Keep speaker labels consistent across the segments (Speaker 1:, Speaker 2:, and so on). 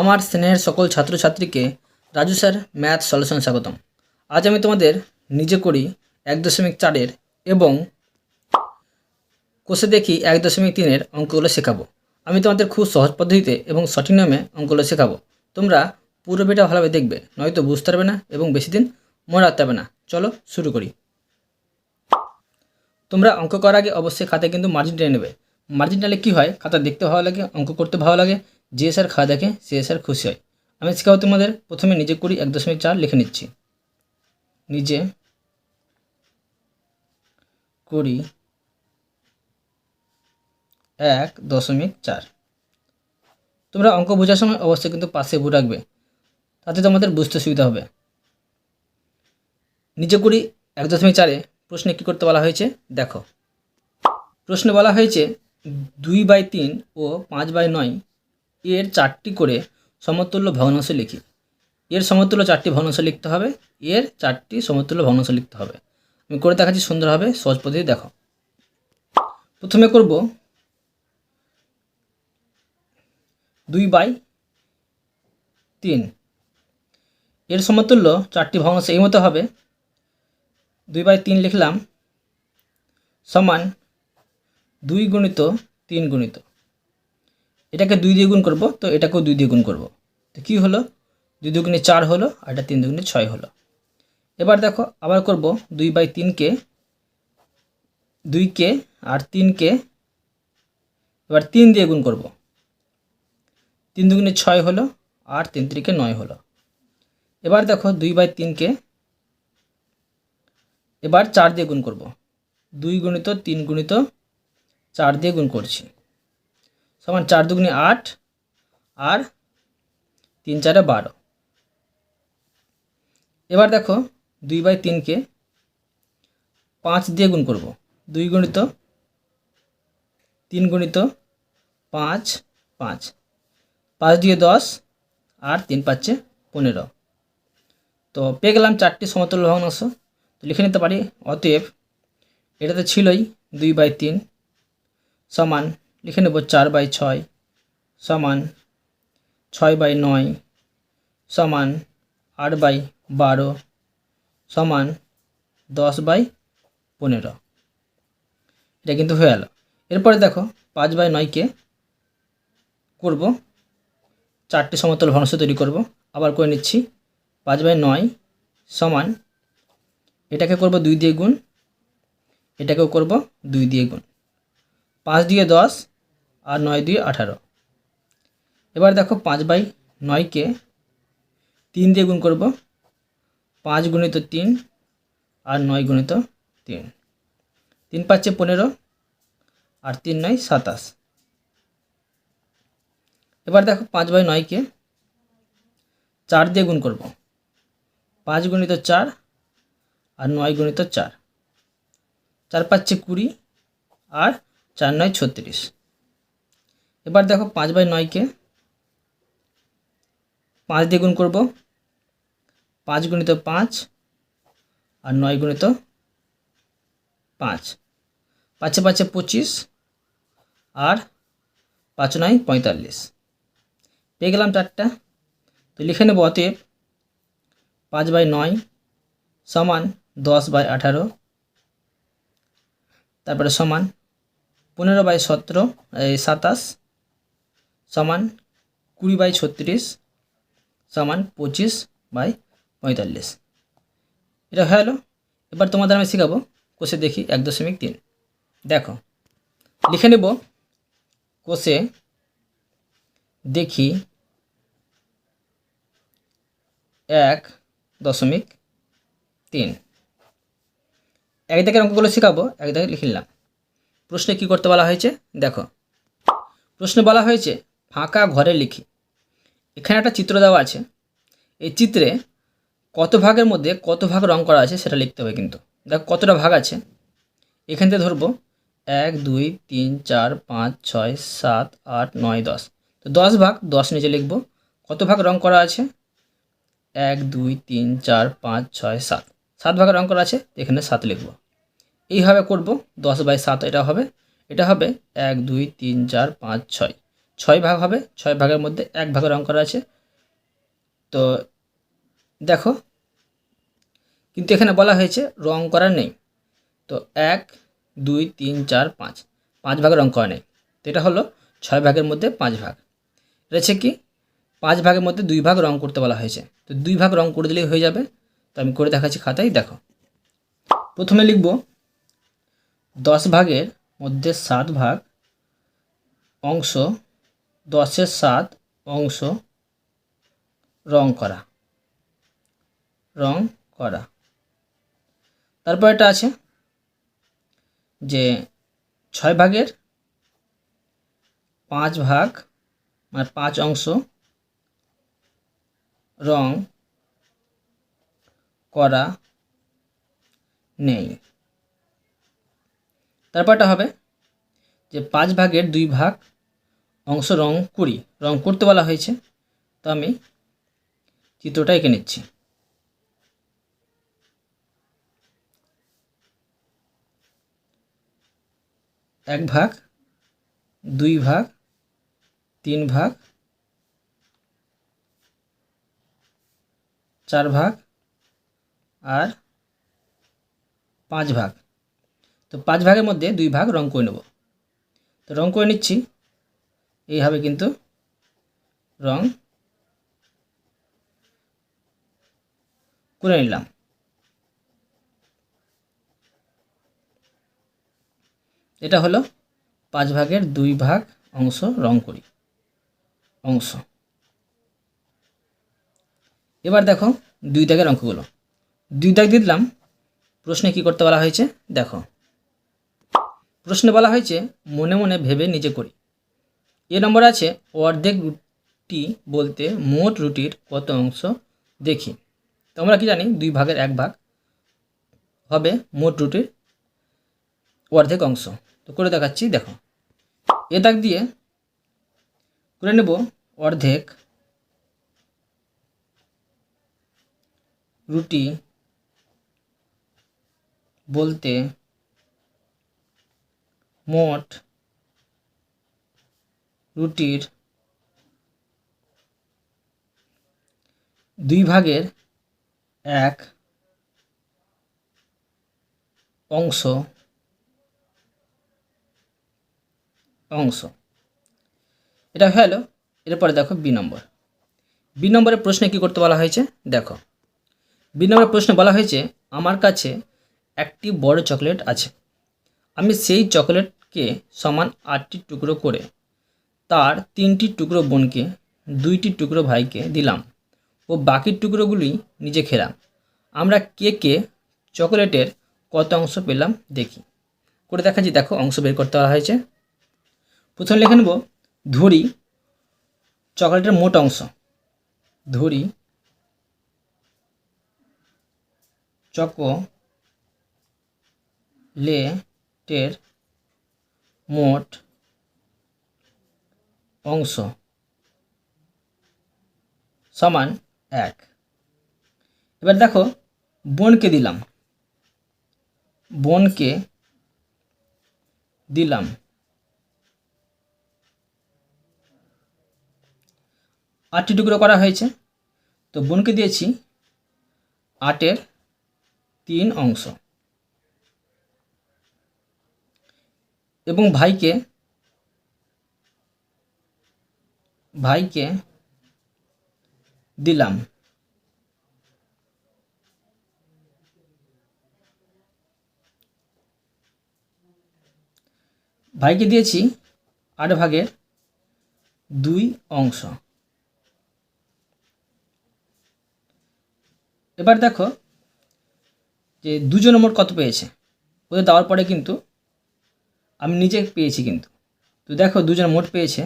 Speaker 1: আমার স্নেহের সকল ছাত্রছাত্রীকে রাজু স্যার ম্যাথ সলিউশন স্বাগতম আজ আমি তোমাদের নিজে করি এক দশমিক চারের এবং কোষে দেখি এক দশমিক তিনের অঙ্কগুলো শেখাবো আমি তোমাদের খুব সহজ পদ্ধতিতে এবং সঠিক নিয়মে অঙ্কগুলো শেখাবো তোমরা পুরো ভিডিও ভালোভাবে দেখবে নয়তো বুঝতে পারবে না এবং বেশি দিন মনে রাখতে হবে না চলো শুরু করি তোমরা অঙ্ক করার আগে অবশ্যই খাতায় কিন্তু মার্জিন টেনে নেবে মার্জিন টানলে কী হয় খাতা দেখতে ভালো লাগে অঙ্ক করতে ভালো লাগে যে স্যার খাওয়া দেখে সে স্যার খুশি হয় আমি শেখাও তোমাদের প্রথমে নিজে করি এক দশমিক চার লিখে নিচ্ছি নিজে কুড়ি এক দশমিক চার তোমরা অঙ্ক বোঝার সময় অবশ্যই কিন্তু পাশে বু রাখবে তাতে তোমাদের বুঝতে সুবিধা হবে নিজে করি এক দশমিক চারে প্রশ্নে কী করতে বলা হয়েছে দেখো প্রশ্নে বলা হয়েছে দুই বাই তিন ও পাঁচ বাই নয় এর চারটি করে সমতুল্য ভগ্নাংশ লিখি এর সমতুল্য চারটি ভগ্নাংশ লিখতে হবে এর চারটি সমতুল্য ভগ্নাংশ লিখতে হবে আমি করে দেখাচ্ছি সুন্দরভাবে সহজ পদ্ধতি দেখো প্রথমে করব দুই বাই তিন এর সমতুল্য চারটি ভগ্নাংশ এই মতো হবে দুই বাই তিন লিখলাম সমান দুই গুণিত তিন গুণিত এটাকে দুই দিয়ে গুণ করবো তো এটাকেও দুই দিয়ে গুণ করবো তো কী হলো দুই দুগুণে চার হলো আর এটা তিন দুগুণে ছয় হলো এবার দেখো আবার করব দুই বাই তিনকে দুইকে আর তিনকে এবার তিন দিয়ে গুণ করব তিন দুগুণে ছয় হলো আর তিন তিনকে নয় হলো এবার দেখো দুই বাই তিনকে এবার চার দিয়ে গুণ করব দুই গুণিত তিন গুণিত চার দিয়ে গুণ করছি সমান চার দুগুনি আট আর তিন চারে বারো এবার দেখো দুই বাই তিনকে পাঁচ দিয়ে গুণ করব দুই গুণিত তিন গুণিত পাঁচ পাঁচ পাঁচ দিয়ে দশ আর তিন পাচ্ছে পনেরো তো পেয়ে গেলাম চারটি সমতুল্য ভগ্নাংশ তো লিখে নিতে পারি অতএব এটাতে ছিলই দুই বাই তিন সমান লিখে নেব চার বাই ছয় সমান ছয় বাই নয় সমান আট বাই বারো সমান দশ বাই পনেরো এটা কিন্তু হয়ে গেল এরপরে দেখো পাঁচ বাই নয়কে করবো চারটি সমতল ভগ্নাংশ তৈরি করব আবার করে নিচ্ছি পাঁচ বাই নয় সমান এটাকে করব দুই দিয়ে গুণ এটাকেও করব দুই দিয়ে গুণ পাঁচ দিয়ে দশ আর নয় দুই আঠারো এবার দেখো পাঁচ বাই নয়কে তিন দিয়ে গুণ করব পাঁচ গুণিত তিন আর নয় গুণিত তিন তিন পাচ্ছে পনেরো আর তিন নয় সাতাশ এবার দেখো পাঁচ বাই নয়কে চার দিয়ে গুণ করব পাঁচ গুণিত চার আর নয় গুণিত চার চার পাচ্ছে কুড়ি আর চার নয় ছত্রিশ এবার দেখো পাঁচ বাই নয়কে পাঁচ দিয়ে গুণ করবো পাঁচ গুণিত পাঁচ আর নয় গুণিত পাঁচ পাঁচে পাঁচে পঁচিশ আর পাঁচ নয় পঁয়তাল্লিশ পেয়ে গেলাম চারটা তো লিখে নেব অতএব পাঁচ বাই নয় সমান দশ বাই আঠারো তারপরে সমান পনেরো বাই সতেরো এই সাতাশ সমান কুড়ি বাই ছত্রিশ সমান পঁচিশ বাই পঁয়তাল্লিশ এটা হয়ে গেলো এবার তোমাদের আমি শেখাবো কোষে দেখি এক দশমিক তিন দেখো লিখে নেব কোষে দেখি এক দশমিক তিন এক থেকে অঙ্কগুলো শেখাবো এক থেকে লিখে নিলাম প্রশ্নে কী করতে বলা হয়েছে দেখো প্রশ্নে বলা হয়েছে ফাঁকা ঘরে লিখি এখানে একটা চিত্র দেওয়া আছে এই চিত্রে কত ভাগের মধ্যে কত ভাগ রং করা আছে সেটা লিখতে হবে কিন্তু দেখ কতটা ভাগ আছে এখান থেকে ধরবো এক দুই তিন চার পাঁচ ছয় সাত আট নয় দশ তো দশ ভাগ দশ নিচে লিখব কত ভাগ রং করা আছে এক দুই তিন চার পাঁচ ছয় সাত সাত ভাগে রং করা আছে এখানে সাত লিখব এইভাবে করব দশ বাই সাত এটা হবে এটা হবে এক দুই তিন চার পাঁচ ছয় ছয় ভাগ হবে ছয় ভাগের মধ্যে এক ভাগের অঙ্ক আছে তো দেখো কিন্তু এখানে বলা হয়েছে রং করা নেই তো এক দুই তিন চার পাঁচ পাঁচ ভাগের অঙ্ক নেই তো এটা হলো ছয় ভাগের মধ্যে পাঁচ ভাগ রয়েছে কি পাঁচ ভাগের মধ্যে দুই ভাগ রং করতে বলা হয়েছে তো দুই ভাগ রং করে দিলেই হয়ে যাবে তো আমি করে দেখাচ্ছি খাতায় দেখো প্রথমে লিখব দশ ভাগের মধ্যে সাত ভাগ অংশ দশের সাত অংশ রং করা রং করা তারপর এটা আছে যে ছয় ভাগের পাঁচ ভাগ মানে পাঁচ অংশ রং করা নেই তারপরটা হবে যে পাঁচ ভাগের দুই ভাগ অংশ রং করি রং করতে বলা হয়েছে তো আমি চিত্রটা এঁকে নিচ্ছি এক ভাগ দুই ভাগ তিন ভাগ চার ভাগ আর পাঁচ ভাগ তো পাঁচ ভাগের মধ্যে দুই ভাগ রং করে নেব তো রং করে নিচ্ছি এইভাবে কিন্তু রং করে নিলাম এটা হলো পাঁচ ভাগের দুই ভাগ অংশ রং করি অংশ এবার দেখো দুই দাগের অঙ্কগুলো দুই দাগ দিলাম প্রশ্নে কি করতে বলা হয়েছে দেখো প্রশ্নে বলা হয়েছে মনে মনে ভেবে নিজে করি এ নম্বর আছে অর্ধেক রুটি বলতে মোট রুটির কত অংশ দেখি তো আমরা কী জানি দুই ভাগের এক ভাগ হবে মোট রুটির অর্ধেক অংশ তো করে দেখাচ্ছি দেখো এ দাগ দিয়ে করে নেব অর্ধেক রুটি বলতে মোট রুটির দুই ভাগের এক অংশ অংশ এটা হলো এরপরে দেখো বি নম্বর বি নম্বরের প্রশ্নে কি করতে বলা হয়েছে দেখো বি নম্বরের প্রশ্নে বলা হয়েছে আমার কাছে একটি বড় চকলেট আছে আমি সেই চকলেটকে সমান আটটি টুকরো করে তার তিনটি টুকরো বোনকে দুইটি টুকরো ভাইকে দিলাম ও বাকি টুকরোগুলি নিজে খেলাম আমরা কেকে চকোলেটের কত অংশ পেলাম দেখি করে দেখা যে দেখো অংশ বের করতে বলা হয়েছে প্রথমে লিখে নেব ধরি চকোলেটের মোট অংশ ধরি চকো লেটের মোট অংশ সমান এক এবার দেখো বোনকে দিলাম বোনকে দিলাম আটটি টুকরো করা হয়েছে তো বোনকে দিয়েছি আটের তিন অংশ এবং ভাইকে ভাইকে দিলাম ভাইকে দিয়েছি আট ভাগের দুই অংশ এবার দেখো যে দুজন মোট কত পেয়েছে ওদের দেওয়ার পরে কিন্তু আমি নিজে পেয়েছি কিন্তু তো দেখো দুজন মোট পেয়েছে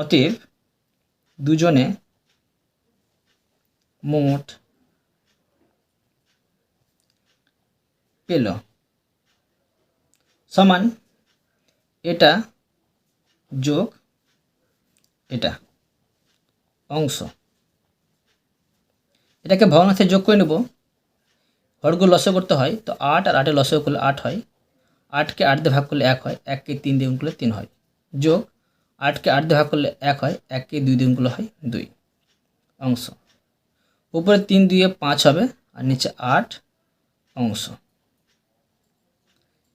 Speaker 1: অতএব দুজনে মোট পেল সমান এটা যোগ এটা অংশ এটাকে ভগ্নাংশে যোগ করে নেব হরগুলো লসে করতে হয় তো আট আর আটে লসও করলে আট হয় আটকে আট দিয়ে ভাগ করলে এক হয় এককে তিন দিয়ে গুণ করলে তিন হয় যোগ আটকে আট দেখা করলে এক হয় এককে দুই দিনগুলো হয় দুই অংশ উপরে তিন দুইয়ে পাঁচ হবে আর নিচে আট অংশ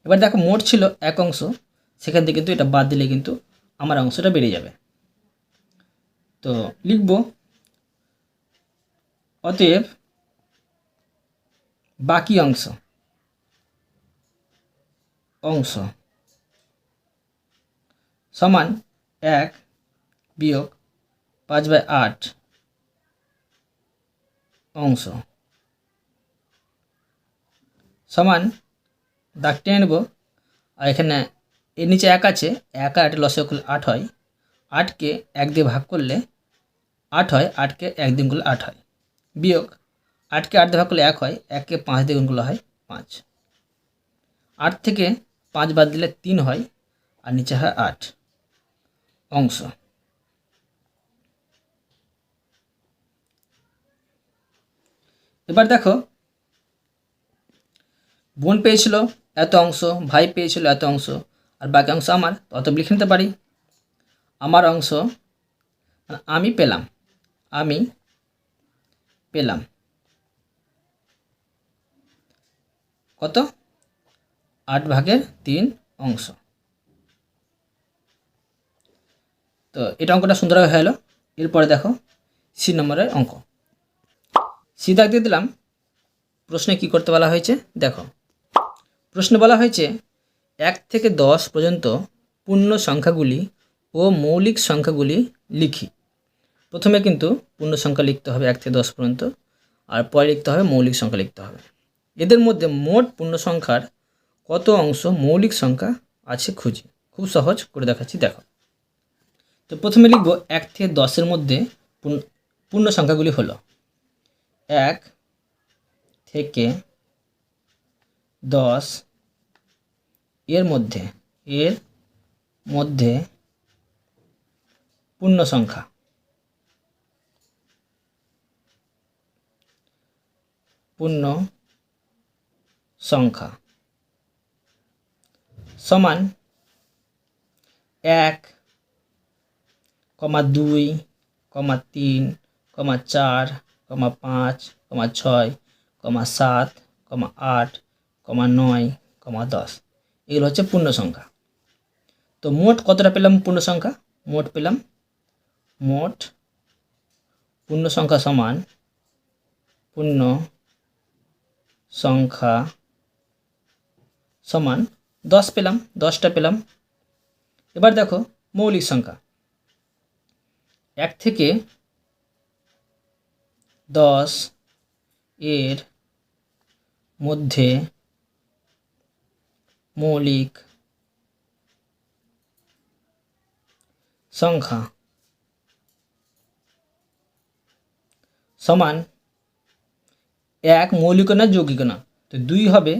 Speaker 1: এবার দেখো মোট ছিল এক অংশ সেখান থেকে কিন্তু এটা বাদ দিলে কিন্তু আমার অংশটা বেড়ে যাবে তো লিখব অতএব বাকি অংশ অংশ সমান এক বিয়োগ পাঁচ বাই আট অংশ সমান দাগ টেনে নেব আর এখানে এর নিচে এক আছে এক আট লসে করলে আট হয় আটকে এক দিয়ে ভাগ করলে আট হয় আটকে এক দিন করলে আট হয় বিয়োগ আটকে আট দিয়ে ভাগ করলে এক হয় এককে পাঁচ দিয়ে গুণগুলো হয় পাঁচ আট থেকে পাঁচ বাদ দিলে তিন হয় আর নিচে হয় আট অংশ এবার দেখো বোন পেয়েছিল এত অংশ ভাই পেয়েছিল এত অংশ আর বাকি অংশ আমার তত লিখে নিতে পারি আমার অংশ আমি পেলাম আমি পেলাম কত আট ভাগের তিন অংশ তো এটা অঙ্কটা সুন্দরভাবে হয়ে এলো এরপরে দেখো সি নম্বরের অঙ্ক সি দাগ দিয়ে দিলাম প্রশ্নে কি করতে বলা হয়েছে দেখো প্রশ্নে বলা হয়েছে এক থেকে দশ পর্যন্ত পূর্ণ সংখ্যাগুলি ও মৌলিক সংখ্যাগুলি লিখি প্রথমে কিন্তু পূর্ণ সংখ্যা লিখতে হবে এক থেকে দশ পর্যন্ত আর পরে লিখতে হবে মৌলিক সংখ্যা লিখতে হবে এদের মধ্যে মোট পূর্ণ সংখ্যার কত অংশ মৌলিক সংখ্যা আছে খুঁজি খুব সহজ করে দেখাচ্ছি দেখো তো প্রথমে লিখব এক থেকে দশের মধ্যে পূর্ণ সংখ্যাগুলি হলো এক থেকে দশ এর মধ্যে এর মধ্যে পূর্ণ সংখ্যা পূর্ণ সংখ্যা সমান এক কমা দুই কমা তিন কমা চার কমা পাঁচ কমা ছয় কমা সাত কমা আট কমা নয় কমা দশ এগুলো হচ্ছে পূর্ণ সংখ্যা তো মোট কতটা পেলাম পূর্ণ সংখ্যা মোট পেলাম মোট পূর্ণ সংখ্যা সমান পূর্ণ সংখ্যা সমান দশ পেলাম দশটা পেলাম এবার দেখো মৌলিক সংখ্যা এক থেকে দশ এর মধ্যে মৌলিক সংখ্যা সমান এক মৌলিক না যৌগিক না তো দুই হবে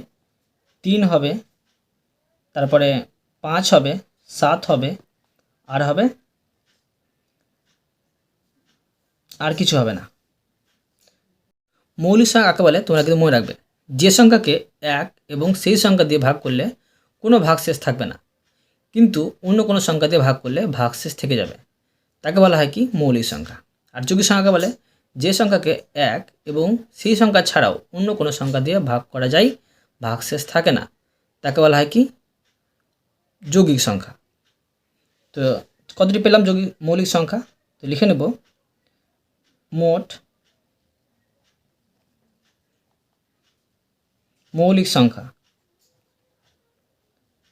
Speaker 1: তিন হবে তারপরে পাঁচ হবে সাত হবে আর হবে আর কিছু হবে না মৌলিক সংখ্যা আঁকা বলে তোমরা কিন্তু মনে রাখবে যে সংখ্যাকে এক এবং সেই সংখ্যা দিয়ে ভাগ করলে কোনো ভাগশেষ থাকবে না কিন্তু অন্য কোনো সংখ্যা দিয়ে ভাগ করলে ভাগশেষ থেকে যাবে তাকে বলা হয় কি মৌলিক সংখ্যা আর যৌগিক সংখ্যাকে বলে যে সংখ্যাকে এক এবং সেই সংখ্যা ছাড়াও অন্য কোনো সংখ্যা দিয়ে ভাগ করা যায় ভাগশেষ থাকে না তাকে বলা হয় কি যৌগিক সংখ্যা তো কতটি পেলাম যৌগিক মৌলিক সংখ্যা তো লিখে নেব মোট মৌলিক সংখ্যা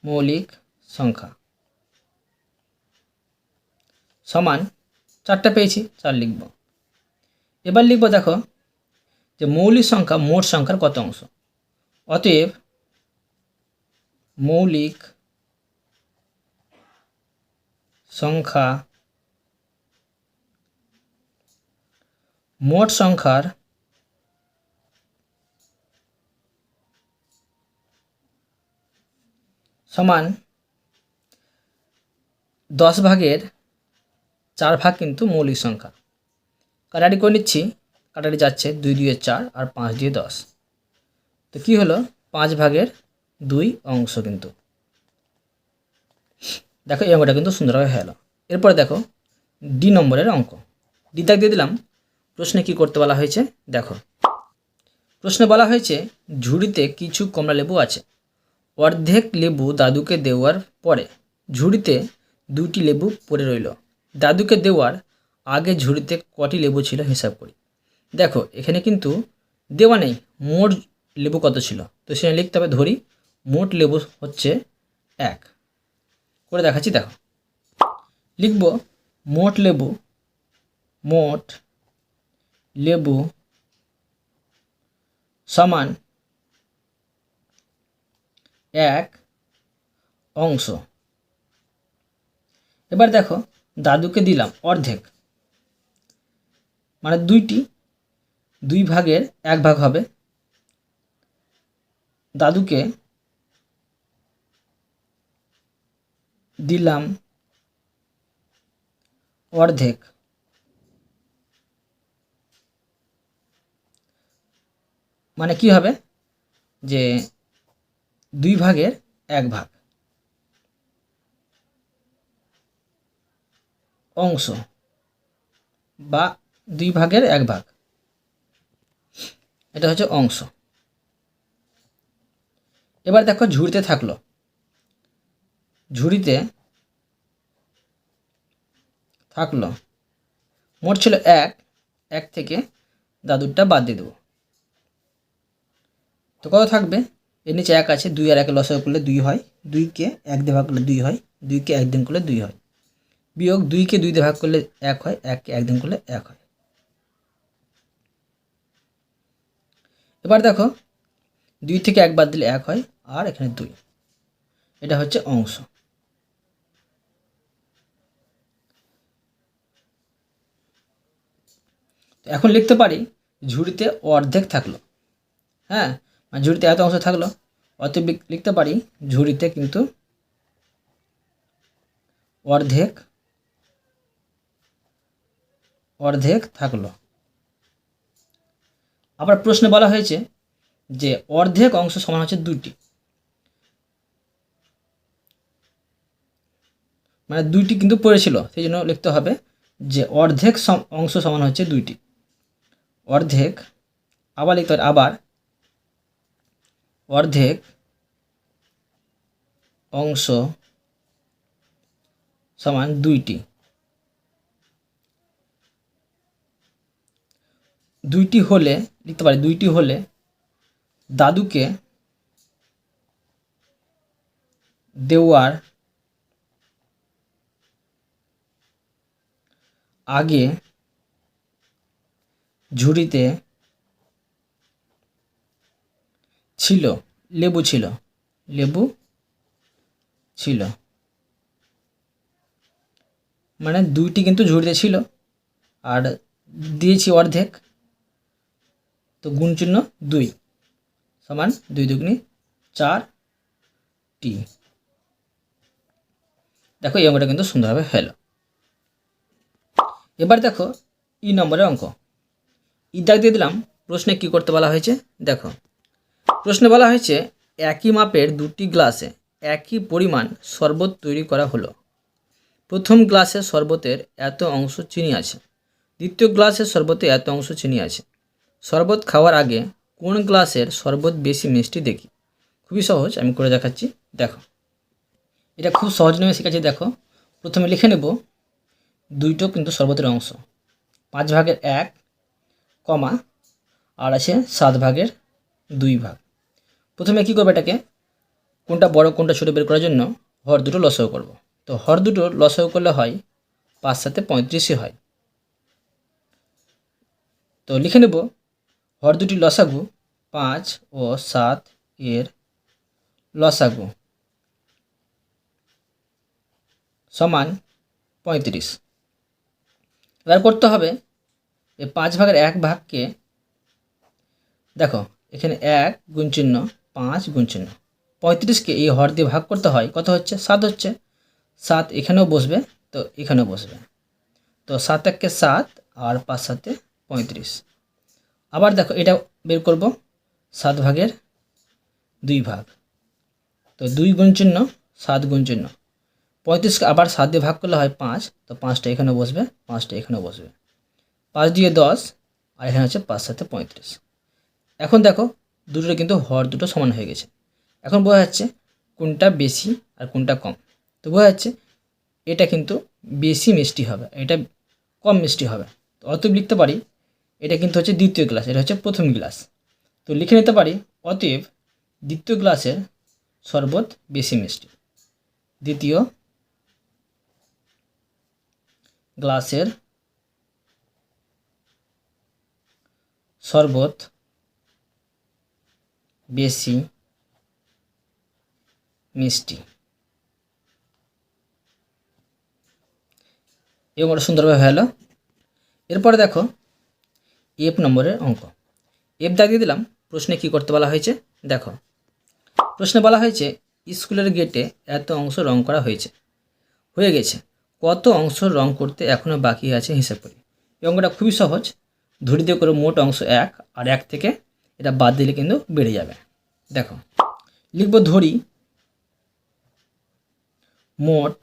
Speaker 1: মৌলিক সংখ্যা সমান চারটা পেয়েছি চার লিখব এবার লিখব দেখো যে মৌলিক সংখ্যা মোট সংখ্যার কত অংশ অতএব মৌলিক সংখ্যা মোট সংখ্যার সমান দশ ভাগের চার ভাগ কিন্তু মৌলিক সংখ্যা কাটাটি করে নিচ্ছি কাটাটি যাচ্ছে দুই দিয়ে চার আর পাঁচ দিয়ে দশ তো কি হলো পাঁচ ভাগের দুই অংশ কিন্তু দেখো এই অঙ্কটা কিন্তু সুন্দরভাবে হলো এরপরে দেখো ডি নম্বরের অঙ্ক ডি দাগ দিয়ে দিলাম প্রশ্নে কি করতে বলা হয়েছে দেখো প্রশ্নে বলা হয়েছে ঝুড়িতে কিছু কমলা লেবু আছে অর্ধেক লেবু দাদুকে দেওয়ার পরে ঝুড়িতে দুটি লেবু পড়ে রইল দাদুকে দেওয়ার আগে ঝুড়িতে কটি লেবু ছিল হিসাব করি দেখো এখানে কিন্তু দেওয়া নেই মোট লেবু কত ছিল তো সেখানে লিখতে হবে ধরি মোট লেবু হচ্ছে এক করে দেখাচ্ছি দেখো লিখব মোট লেবু মোট লেবু সমান এক অংশ এবার দেখো দাদুকে দিলাম অর্ধেক মানে দুইটি দুই ভাগের এক ভাগ হবে দাদুকে দিলাম অর্ধেক মানে কি হবে যে দুই ভাগের এক ভাগ অংশ বা দুই ভাগের এক ভাগ এটা হচ্ছে অংশ এবার দেখো ঝুড়িতে থাকলো ঝুড়িতে থাকলো মোট ছিল এক এক থেকে দাদুরটা বাদ দিয়ে দেবো তো কত থাকবে এর নিচে এক আছে দুই আর একে লসাগ করলে দুই হয় দুইকে এক দিয়ে ভাগ করলে দুই হয় দুইকে দিন করলে দুই হয় বিয়োগ দুইকে দুই দিয়ে ভাগ করলে এক হয় এককে একদিন করলে এক হয় এবার দেখো দুই থেকে এক বাদ দিলে এক হয় আর এখানে দুই এটা হচ্ছে অংশ এখন লিখতে পারি ঝুড়িতে অর্ধেক থাকলো হ্যাঁ মানে ঝুড়িতে এত অংশ থাকলো অত লিখতে পারি ঝুড়িতে কিন্তু অর্ধেক অর্ধেক থাকলো আবার প্রশ্নে বলা হয়েছে যে অর্ধেক অংশ সমান হচ্ছে দুটি মানে দুইটি কিন্তু পড়েছিল সেই জন্য লিখতে হবে যে অর্ধেক অংশ সমান হচ্ছে দুইটি অর্ধেক আবার লিখতে হবে আবার অর্ধেক অংশ সমান দুইটি দুইটি হলে লিখতে পারি দুইটি হলে দাদুকে দেওয়ার আগে ঝুড়িতে ছিল লেবু ছিল লেবু ছিল মানে দুইটি কিন্তু ঝুড়িতে ছিল আর দিয়েছি অর্ধেক তো গুণ চিহ্ন দুই সমান দুই দুগুনি চার টি দেখো এই অঙ্কটা কিন্তু সুন্দরভাবে হলো এবার দেখো ই নম্বরের অঙ্ক ইদাক দিয়ে দিলাম প্রশ্নে কি করতে বলা হয়েছে দেখো প্রশ্নে বলা হয়েছে একই মাপের দুটি গ্লাসে একই পরিমাণ শরবত তৈরি করা হলো প্রথম গ্লাসে শরবতের এত অংশ চিনি আছে দ্বিতীয় গ্লাসে শরবতে এত অংশ চিনি আছে শরবত খাওয়ার আগে কোন গ্লাসের শরবত বেশি মিষ্টি দেখি খুবই সহজ আমি করে দেখাচ্ছি দেখো এটা খুব সহজ নিয়মে শিখেছি দেখো প্রথমে লিখে নেব দুইটো কিন্তু শরবতের অংশ পাঁচ ভাগের এক কমা আর আছে সাত ভাগের দুই ভাগ প্রথমে কী করবো এটাকে কোনটা বড় কোনটা ছোটো বের করার জন্য হর দুটো লসও করব তো হর দুটো লসও করলে হয় পাঁচ সাথে পঁয়ত্রিশই হয় তো লিখে নেব হর দুটি লসাগু পাঁচ ও সাত এর লসাগু সমান পঁয়ত্রিশ এবার করতে হবে এ পাঁচ ভাগের এক ভাগকে দেখো এখানে এক গুণ চিহ্ন পাঁচ গুণ চিহ্ন পঁয়ত্রিশকে এই হর দিয়ে ভাগ করতে হয় কত হচ্ছে সাত হচ্ছে সাত এখানেও বসবে তো এখানেও বসবে তো সাত এককে সাত আর পাঁচ সাতে পঁয়ত্রিশ আবার দেখো এটা বের করব সাত ভাগের দুই ভাগ তো দুই গুণ চিহ্ন সাত গুণ চিহ্ন পঁয়ত্রিশকে আবার সাত দিয়ে ভাগ করলে হয় পাঁচ তো পাঁচটা এখানেও বসবে পাঁচটা এখানেও বসবে পাঁচ দিয়ে দশ আর এখানে হচ্ছে পাঁচ সাথে পঁয়ত্রিশ এখন দেখো দুটোটা কিন্তু হর দুটো সমান হয়ে গেছে এখন বোঝা যাচ্ছে কোনটা বেশি আর কোনটা কম তো বোঝা যাচ্ছে এটা কিন্তু বেশি মিষ্টি হবে এটা কম মিষ্টি হবে তো অতএব লিখতে পারি এটা কিন্তু হচ্ছে দ্বিতীয় গ্লাস এটা হচ্ছে প্রথম গ্লাস তো লিখে নিতে পারি অতএব দ্বিতীয় গ্লাসের শরবত বেশি মিষ্টি দ্বিতীয় গ্লাসের শরবত বেশি মিষ্টি এবং ওটা সুন্দরভাবে হলো এরপরে দেখো এফ নম্বরের অঙ্ক এফ দাগ দিয়ে দিলাম প্রশ্নে কি করতে বলা হয়েছে দেখো প্রশ্নে বলা হয়েছে স্কুলের গেটে এত অংশ রং করা হয়েছে হয়ে গেছে কত অংশ রং করতে এখনও বাকি আছে হিসেব করি এবং অঙ্কটা খুবই সহজ ধরিতে করে মোট অংশ এক আর এক থেকে এটা বাদ দিলে কিন্তু বেড়ে যাবে দেখো লিখব ধরি মোট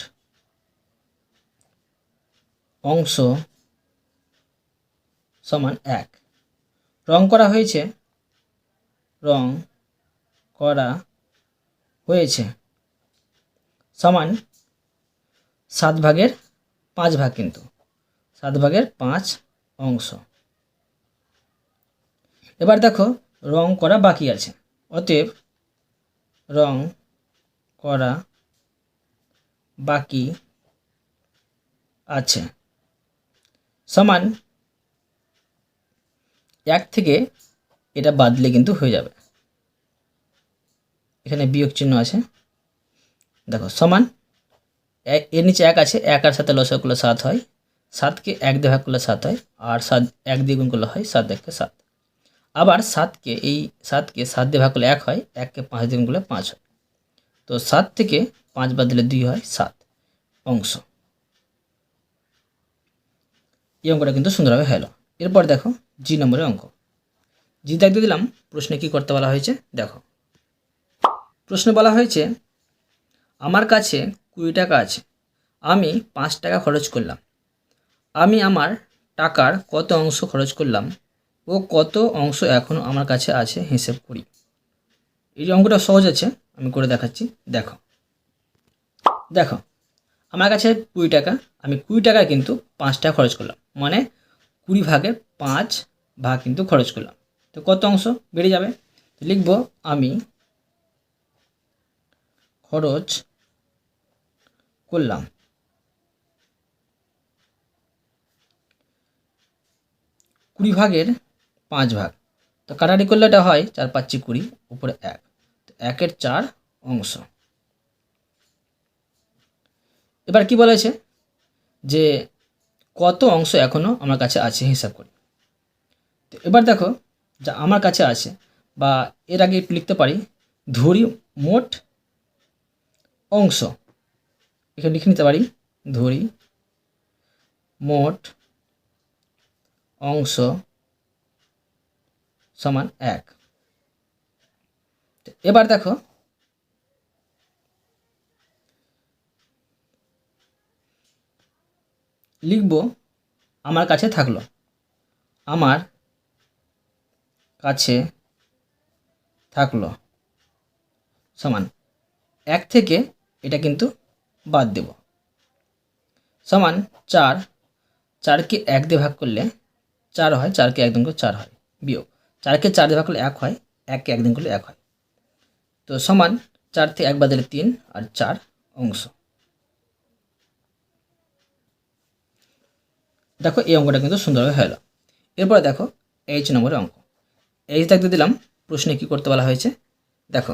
Speaker 1: অংশ সমান এক রং করা হয়েছে রং করা হয়েছে সমান সাত ভাগের পাঁচ ভাগ কিন্তু সাত ভাগের পাঁচ অংশ এবার দেখো রং করা বাকি আছে অতএব রং করা বাকি আছে সমান এক থেকে এটা বাদলে কিন্তু হয়ে যাবে এখানে বিয়োগ চিহ্ন আছে দেখো সমান এর নিচে এক আছে এক আর সাথে লসক করলে সাত হয় সাতকে এক দিয়ে ভাগ করলে সাত হয় আর সাত এক দিয়ে গুণ করলে হয় সাত দেখে সাত আবার সাতকে এই সাতকে সাত দিয়ে ভাগ করলে এক হয় এককে পাঁচ দিন গুলে পাঁচ হয় তো সাত থেকে পাঁচ বাদ দিলে দুই হয় সাত অংশ এই অঙ্কটা কিন্তু সুন্দরভাবে হলো এরপর দেখো জি নম্বরের অঙ্ক জি দিয়ে দিলাম প্রশ্নে কি করতে বলা হয়েছে দেখো প্রশ্নে বলা হয়েছে আমার কাছে কুড়ি টাকা আছে আমি পাঁচ টাকা খরচ করলাম আমি আমার টাকার কত অংশ খরচ করলাম ও কত অংশ এখনও আমার কাছে আছে হিসেব করি এই যে অঙ্কটা সহজ আছে আমি করে দেখাচ্ছি দেখো দেখো আমার কাছে কুড়ি টাকা আমি কুড়ি টাকা কিন্তু পাঁচ টাকা খরচ করলাম মানে কুড়ি ভাগের পাঁচ ভাগ কিন্তু খরচ করলাম তো কত অংশ বেড়ে যাবে লিখব আমি খরচ করলাম কুড়ি ভাগের পাঁচ ভাগ তো কাটাকাটি করলে এটা হয় চার পাঁচি কুড়ি উপরে এক তো একের চার অংশ এবার কি বলেছে যে কত অংশ এখনও আমার কাছে আছে হিসাব করি তো এবার দেখো যা আমার কাছে আছে বা এর আগে একটু লিখতে পারি ধরি মোট অংশ এখানে লিখে নিতে পারি ধরি মোট অংশ সমান এক এবার দেখো লিখব আমার কাছে থাকলো আমার কাছে থাকলো সমান এক থেকে এটা কিন্তু বাদ দেব সমান চার চারকে এক দিয়ে ভাগ করলে চার হয় চারকে একদম করে চার হয় বিয়োগ চারকে চার দেওয়া ভাগ করলে এক হয় এককে একদিন করলে এক হয় তো সমান চার থেকে এক বাদলে তিন আর চার অংশ দেখো এই অঙ্কটা কিন্তু সুন্দরভাবে হয়ে গেলো এরপরে দেখো এইচ নম্বরের অঙ্ক এইচ দেখতে দিলাম প্রশ্নে কি করতে বলা হয়েছে দেখো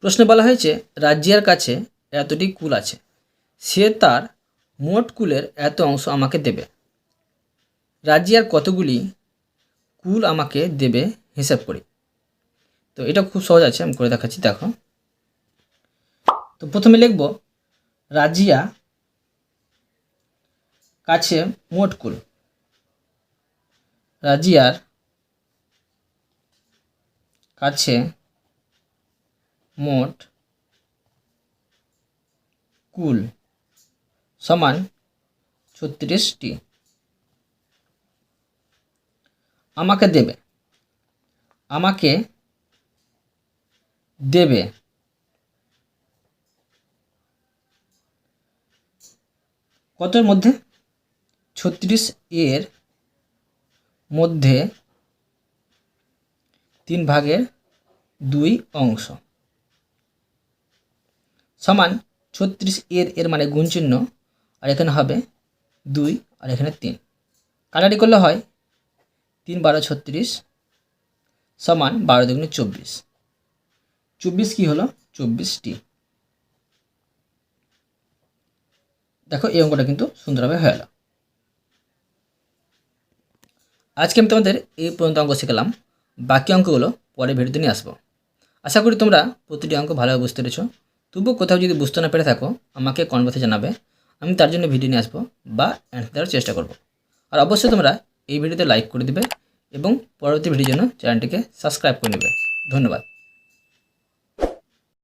Speaker 1: প্রশ্নে বলা হয়েছে রাজ্যের কাছে এতটি কুল আছে সে তার মোট কুলের এত অংশ আমাকে দেবে রাজ্যের কতগুলি কুল আমাকে দেবে হিসাব করে তো এটা খুব সহজ আছে আমি করে দেখাচ্ছি দেখো তো প্রথমে লিখব রাজিয়া কাছে মোট কুল রাজিয়ার কাছে মোট কুল সমান ছত্রিশটি আমাকে দেবে আমাকে দেবে কতর মধ্যে ছত্রিশ এর মধ্যে তিন ভাগের দুই অংশ সমান ছত্রিশ এর এর মানে গুণচিহ্ন আর এখানে হবে দুই আর এখানে তিন কাটারি করলে হয় তিন বারো ছত্রিশ সমান বারো দুগুণে চব্বিশ চব্বিশ কী হলো চব্বিশটি দেখো এই অঙ্কটা কিন্তু সুন্দরভাবে হয়ে গেলো আজকে আমি তোমাদের এই পর্যন্ত অঙ্ক শিখলাম বাকি অঙ্কগুলো পরে ভিডিওতে নিয়ে আসবো আশা করি তোমরা প্রতিটি অঙ্ক ভালোভাবে বুঝতে পেরেছো তবুও কোথাও যদি বুঝতে না পেরে থাকো আমাকে কনভার্সে জানাবে আমি তার জন্য ভিডিও নিয়ে আসবো বা অ্যান্সার দেওয়ার চেষ্টা করব আর অবশ্যই তোমরা এই ভিডিওতে লাইক করে দিবে এবং পরবর্তী ভিডিওর জন্য চ্যানেলটিকে সাবস্ক্রাইব করে নেবে ধন্যবাদ